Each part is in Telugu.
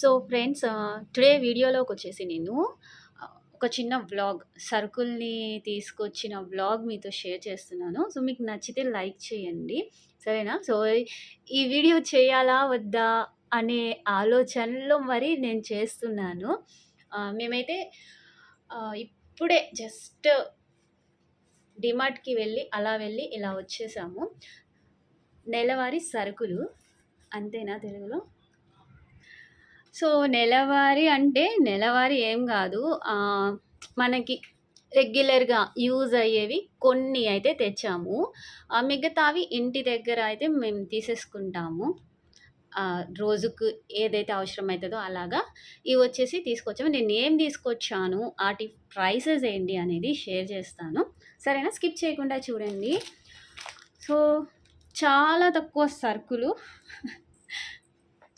సో ఫ్రెండ్స్ టుడే వీడియోలోకి వచ్చేసి నేను ఒక చిన్న వ్లాగ్ సరుకుల్ని తీసుకొచ్చిన వ్లాగ్ మీతో షేర్ చేస్తున్నాను. సో మీకు నచ్చితే లైక్ చేయండి. సరేనా? సో ఈ వీడియో చేయాలా వద్దా అనే ఆలోచనలో మరి నేను చేస్తున్నాను. మేమైతే ఇప్పుడే జస్ట్ డిమార్ట్కి వెళ్ళి అలా వెళ్ళి ఇలా వచ్చేసాము. నెలవారీ సరుకులు అంతేనా తెలుగులో? సో నెలవారీ అంటే నెలవారీ ఏం కాదు మనకి రెగ్యులర్గా యూజ్ అయ్యేవి కొన్ని అయితే తెచ్చాము. ఆ, మిగతావి ఇంటి దగ్గర అయితే మేము తీసేసుకుంటాము. రోజుకు ఏదైతే అవసరం అవుతుందో అలాగా. ఇవి వచ్చేసి తీసుకొచ్చాము. నేను ఏం తీసుకొచ్చాను వాటి ప్రైసెస్ ఏంటి అనేది షేర్ చేస్తాను. సరేనా? స్కిప్ చేయకుండా చూడండి. సో చాలా తక్కువ సరుకులు.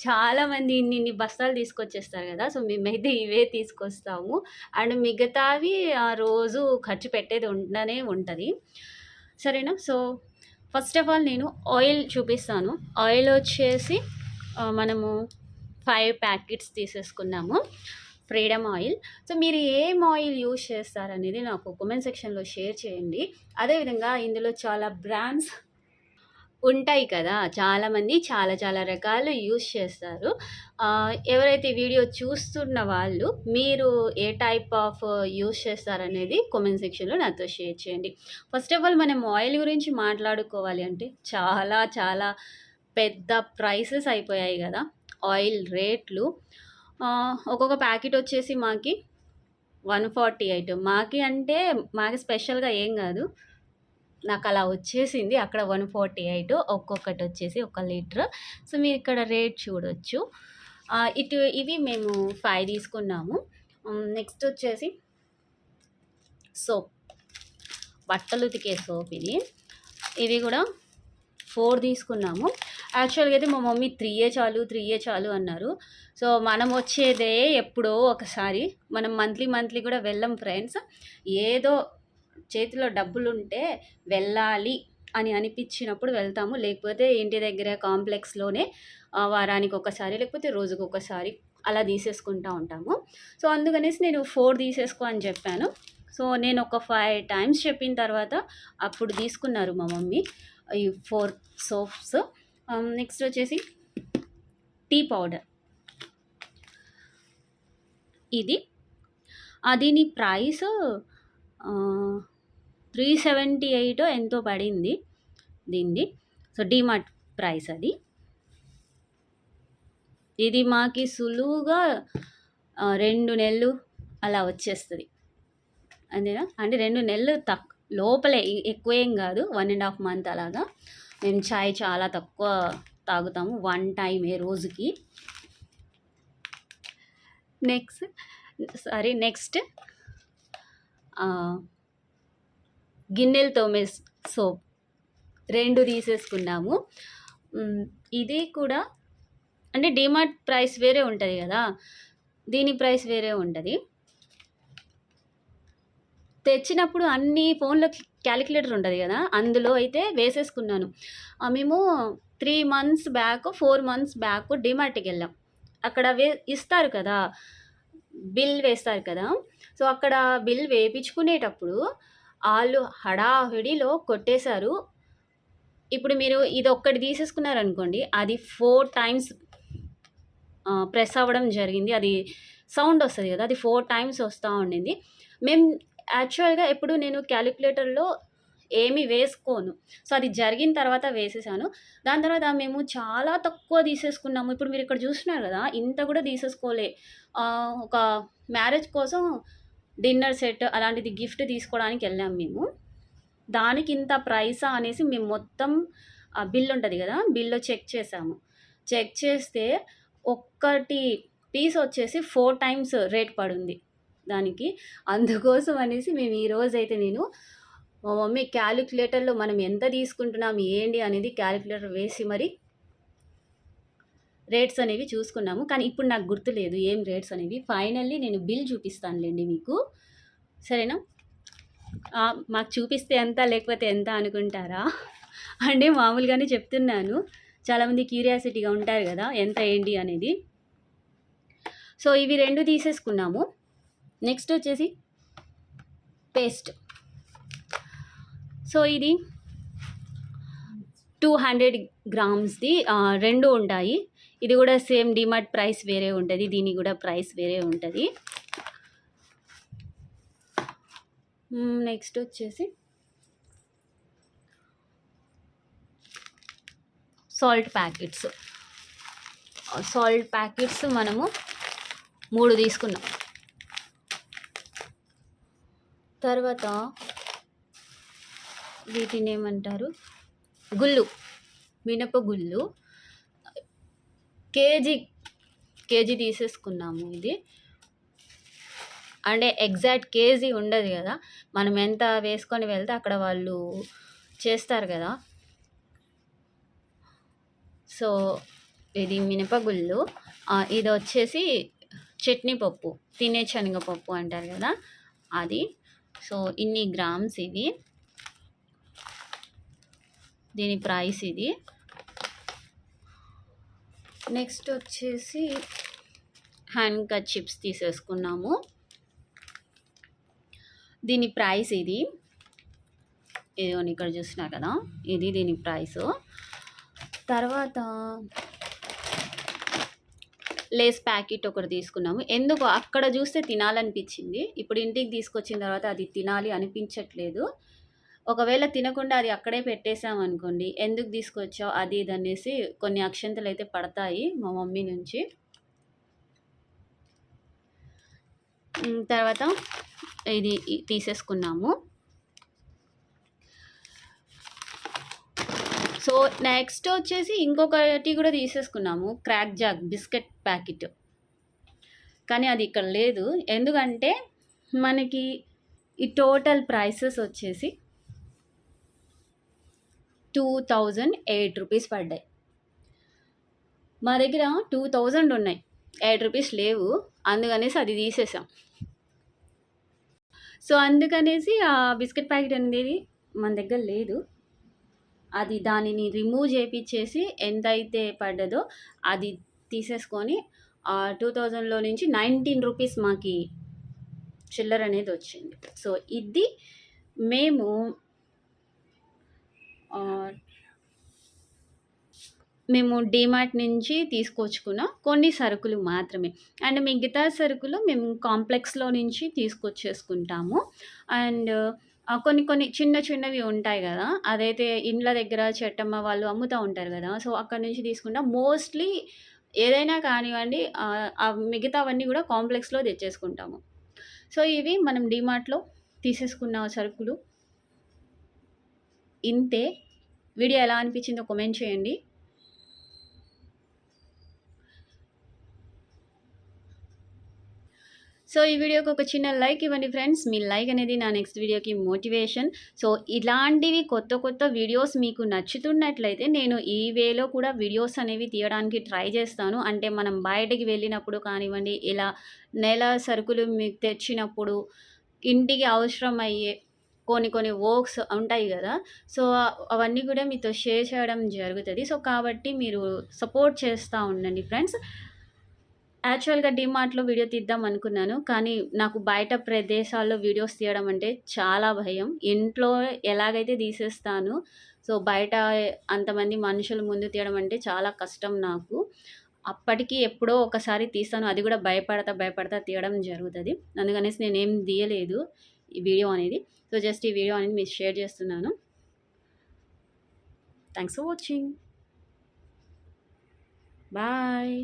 చాలామంది ఇన్ని ఇన్ని బస్తాలు తీసుకొచ్చేస్తారు కదా సో మేమైతే ఇవే తీసుకొస్తాము. అండ్ మిగతావి ఆ రోజు ఖర్చు పెట్టేది ఉండనే ఉంటుంది. సరేనా? సో ఫస్ట్ ఆఫ్ ఆల్ నేను ఆయిల్ చూపిస్తాను. ఆయిల్ వచ్చేసి మనము ఫైవ్ ప్యాకెట్స్ తీసేసుకున్నాము ఫ్రీడమ్ ఆయిల్. సో మీరు ఏం ఆయిల్ యూజ్ చేస్తారనేది నాకు కామెంట్ సెక్షన్లో షేర్ చేయండి. అదేవిధంగా ఇందులో చాలా బ్రాండ్స్ ఉంటాయి కదా! చాలామంది చాలా చాలా రకాలు యూస్ చేస్తారు. ఎవరైతే వీడియో చూస్తున్న వాళ్ళు మీరు ఏ టైప్ ఆఫ్ యూస్ చేస్తారనేది కామెంట్ సెక్షన్లో నాతో షేర్ చేయండి. ఫస్ట్ ఆఫ్ ఆల్ మనం ఆయిల్ గురించి మాట్లాడుకోవాలి అంటే చాలా చాలా పెద్ద ప్రైసెస్ అయిపోయాయి కదా! ఆయిల్ రేట్లు. ఒక్కొక్క ప్యాకెట్ వచ్చేసి మాకి వన్ ఫార్టీ ఎయిట్. మాకి అంటే మాకి స్పెషల్గా ఏం కాదు. నాకు అలా వచ్చేసింది. అక్కడ వన్ ఫార్టీ ఎయిట్ ఒక్కొక్కటి వచ్చేసి ఒక లీటర్. సో మీరు ఇక్కడ రేట్ చూడొచ్చు. ఇటు ఇవి మేము ఫైవ్ తీసుకున్నాము. నెక్స్ట్ వచ్చేసి సోప్. బట్టలు ఉతికే సోప్ ఇది. ఇది కూడా ఫోర్ తీసుకున్నాము. యాక్చువల్గా అయితే మా మమ్మీ త్రీయే చాలు త్రీయే చాలు అన్నారు. సో మనం వచ్చేదే ఎప్పుడో ఒకసారి. మనం మంత్లీ మంత్లీ కూడా వెళ్ళం ఫ్రెండ్స్. ఏదో చేతిలో డబ్బులు ఉంటే వెళ్ళాలి అని అనిపించినప్పుడు వెళ్తాము. లేకపోతే ఇంటి దగ్గర కాంప్లెక్స్లోనే వారానికి ఒకసారి లేకపోతే రోజుకు ఒకసారి అలా తీసేసుకుంటూ ఉంటాము. సో అందుకనేసి నేను ఫోర్ తీసేసుకో అని చెప్పాను. సో నేను ఒక ఫైవ్ టైమ్స్ చెప్పిన తర్వాత అప్పుడు తీసుకున్నారు మా మమ్మీ ఈ ఫోర్ సోప్స్. నెక్స్ట్ వచ్చేసి టీ పౌడర్. ఇది. దీని ప్రైస్ త్రీ సెవెంటీ ఎయిట్ ఎంతో పడింది దీన్ని. సో డిమార్ట్ ప్రైస్ అది. ఇది మాకి సులువుగా రెండు నెలలు అలా వచ్చేస్తుంది. అంతేనా? అంటే రెండు నెలలు తక్ లోపలే ఎక్కువ ఏం కాదు వన్ అండ్ హాఫ్ మంత్ అలాగా. మేము చాయ్ చాలా తక్కువ తాగుతాము వన్ టైం ఏ రోజుకి. నెక్స్ట్ సారీ నెక్స్ట్ గిన్నెలు తోమే సోప్. రెండు తీసేసుకున్నాము. ఇది కూడా అంటే డిమార్ట్ ప్రైస్ వేరే ఉంటుంది కదా. దీని ప్రైస్ వేరే ఉంటుంది. తెచ్చినప్పుడు అన్ని ఫోన్లో క్యాలిక్యులేటర్ ఉంటుంది కదా. అందులో అయితే వేసేసుకున్నాను. మేము three months back four months back డిమార్ట్కి వెళ్ళాం. అక్కడ వే ఇస్తారు కదా. బిల్ వేస్తారు కదా. సో అక్కడ బిల్ వేయించుకునేటప్పుడు వాళ్ళు హడాహుడిలో కొట్టేశారు. ఇప్పుడు మీరు ఇది ఒక్కటి తీసేసుకున్నారనుకోండి అది ఫోర్ టైమ్స్ ప్రెస్ అవ్వడం జరిగింది. అది సౌండ్ వస్తుంది కదా అది ఫోర్ టైమ్స్ వస్తూ ఉండింది. మేము యాక్చువల్గా ఎప్పుడు నేను క్యాలిక్యులేటర్లో ఏమి వేసుకోను. సో అది జరిగిన తర్వాత వేసేసాను. దాని తర్వాత మేము చాలా తక్కువ తీసేసుకున్నాము. ఇప్పుడు మీరు ఇక్కడ చూస్తున్నారు కదా ఇంత కూడా తీసేసుకోలే. ఒక మ్యారేజ్ కోసం డిన్నర్ సెట్ అలాంటిది గిఫ్ట్ తీసుకోవడానికి వెళ్ళాం మేము. దానికి ఇంత ప్రైసా అనేసి మేము మొత్తం ఆ బిల్ ఉంటుంది కదా బిల్లో చెక్ చేసాము. చెక్ చేస్తే ఒక్కటి పీస్ వచ్చేసి ఫోర్ టైమ్స్ రేట్ పడుంది దానికి. అందుకోసం అనేసి మేము ఈరోజు అయితే నేను మా మమ్మీ క్యాలిక్యులేటర్లో మనం ఎంత తీసుకుంటున్నాం ఏంటి అనేది క్యాలిక్యులేటర్ వేసి మరి రేట్స్ అనేవి చూసుకున్నాము. కానీ ఇప్పుడు నాకు గుర్తులేదు ఏం రేట్స్ అనేవి. ఫైనల్లీ నేను బిల్ చూపిస్తానులేండి మీకు. సరేనా? మాకు చూపిస్తే ఎంత లేకపోతే ఎంత అనుకుంటారా? అంటే మామూలుగానే చెప్తున్నాను. చాలామంది క్యూరియాసిటీగా ఉంటారు కదా ఎంత ఏంటి అనేది. సో ఇవి రెండు తీసేసుకున్నాము. నెక్స్ట్ వచ్చేసి పేస్ట్. సో ఇది టూ హండ్రెడ్ గ్రామ్స్ది రెండు ఉంటాయి. ఇది కూడా సేమ్ డిమార్ట్ ప్రైస్ వేరే ఉంటుంది దీని కూడా ప్రైస్ వేరే ఉంటుంది. నెక్స్ట్ వచ్చేసి సాల్ట్ ప్యాకెట్స్. సాల్ట్ ప్యాకెట్స్ మనము మూడు తీసుకున్నాం. తర్వాత వీటిని ఏమంటారు? గుళ్ళు మినప గుళ్ళు. కేజీ కేజీ తీసేసుకున్నాము ఇది. అంటే ఎగ్జాక్ట్ కేజీ ఉండదు కదా. మనం ఎంత వేసుకొని వెళ్తే అక్కడ వాళ్ళు చేస్తారు కదా. సో ఇది మినపగుళ్ళు. ఇది వచ్చేసి చట్నీ పప్పు తినే శనగపప్పు అంటారు కదా అది. సో ఇన్ని గ్రామ్స్ ఇవి దీని ప్రైస్ ఇది. నెక్స్ట్ వచ్చేసి హ్యాండ్ కట్ చిప్స్ తీసేసుకున్నాము. దీని ప్రైస్ ఇది. ఏదో ఇక్కడ చూసినా కదా ఇది దీని ప్రైస్. తర్వాత లేస్ ప్యాకెట్ ఒకటి తీసుకున్నాము. ఎందుకు అక్కడ చూస్తే తినాలనిపించింది. ఇప్పుడు ఇంటికి తీసుకొచ్చిన తర్వాత అది తినాలి అనిపించట్లేదు. ఒకవేళ తినకుండా అది అక్కడే పెట్టేసాం అనుకోండి ఎందుకు తీసుకొచ్చావు అది ఇది అనేసి కొన్ని అక్షంతలు అయితే పడతాయి మా మమ్మీ నుంచి. తర్వాత ఇది తీసేసుకున్నాము. సో నెక్స్ట్ వచ్చేసి ఇంకొకటి కూడా తీసేసుకున్నాము క్రాక్ జాగ్ బిస్కెట్ ప్యాకెట్. కానీ అది ఇక్కడ లేదు. ఎందుకంటే మనకి ఈ టోటల్ ప్రైసెస్ వచ్చేసి టూ థౌజండ్ ఎయిట్ రూపీస్ పడ్డాయి. మా దగ్గర టూ థౌజండ్ ఉన్నాయి. ఎయిట్ రూపీస్ లేవు. అందుకనేసి అది తీసేసాం. సో అందుకనేసి ఆ బిస్కెట్ ప్యాకెట్ అనేది మన దగ్గర లేదు. అది దానిని రిమూవ్ చేపించేసి ఎంత అయితే పడ్డదో అది తీసేసుకొని ఆ టూ థౌజండ్లో నుంచి నైన్టీన్ రూపీస్ మాకి చిల్లర అనేది వచ్చింది. సో ఇది మేము మేము డీమార్ట్ నుంచి తీసుకొచ్చుకున్న. కొన్ని సరుకులు మాత్రమే. అండ్ మిగతా సరుకులు మేము కాంప్లెక్స్లో నుంచి తీసుకొచ్చేసుకుంటాము. అండ్ కొన్ని కొన్ని చిన్న చిన్నవి ఉంటాయి కదా. అదైతే ఇండ్ల దగ్గర చెట్టమ్మ వాళ్ళు అమ్ముతూ ఉంటారు కదా. సో అక్కడ నుంచి తీసుకుంటాం. మోస్ట్లీ ఏదైనా కానివ్వండి మిగతావన్నీ కూడా కాంప్లెక్స్లో తెచ్చేసుకుంటాము. సో ఇవి మనం డీమార్ట్లో తీసేసుకున్న సరుకులు. ఇంతే వీడియో ఎలా అనిపించిందో కమెంట్ చేయండి. సో ఈ వీడియోకి ఒక చిన్న లైక్ ఇవ్వండి ఫ్రెండ్స్ మీ లైక్ అనేది నా నెక్స్ట్ వీడియోకి మోటివేషన్ సో ఇలాంటివి కొత్త కొత్త వీడియోస్ మీకు నచ్చుతున్నట్లయితే నేను ఈ వేలో కూడా వీడియోస్ అనేవి తీయడానికి ట్రై చేస్తాను. అంటే మనం బయటకి వెళ్ళినప్పుడు కానివ్వండి ఇలా నెల సరుకులు మీకు తెచ్చినప్పుడు ఇంటికి అవసరం అయ్యే కొన్ని కొన్ని వర్క్స్ ఉంటాయి కదా. సో అవన్నీ కూడా మీతో షేర్ చేయడం జరుగుతుంది. సో కాబట్టి మీరు సపోర్ట్ చేస్తూ ఉండండి ఫ్రెండ్స్. యాక్చువల్గా డిమార్ట్లో వీడియో తీద్దాం అనుకున్నాను. కానీ నాకు బయట ప్రదేశాల్లో వీడియోస్ తీయడం అంటే చాలా భయం. ఇంట్లో ఎలాగైతే తీసేస్తాను సో బయట అంతమంది మనుషుల ముందు తీయడం అంటే చాలా కష్టం నాకు. అప్పటికి ఎప్పుడో ఒకసారి తీస్తాను. అది కూడా భయపడతా భయపడతా తీయడం జరుగుతుంది. అందుకనేసి నేనేం తీయలేదు. ఈ వీడియో అనేది. సో జస్ట్ ఈ వీడియో అనేది మీకు షేర్ చేస్తున్నాను. Thanks for watching bye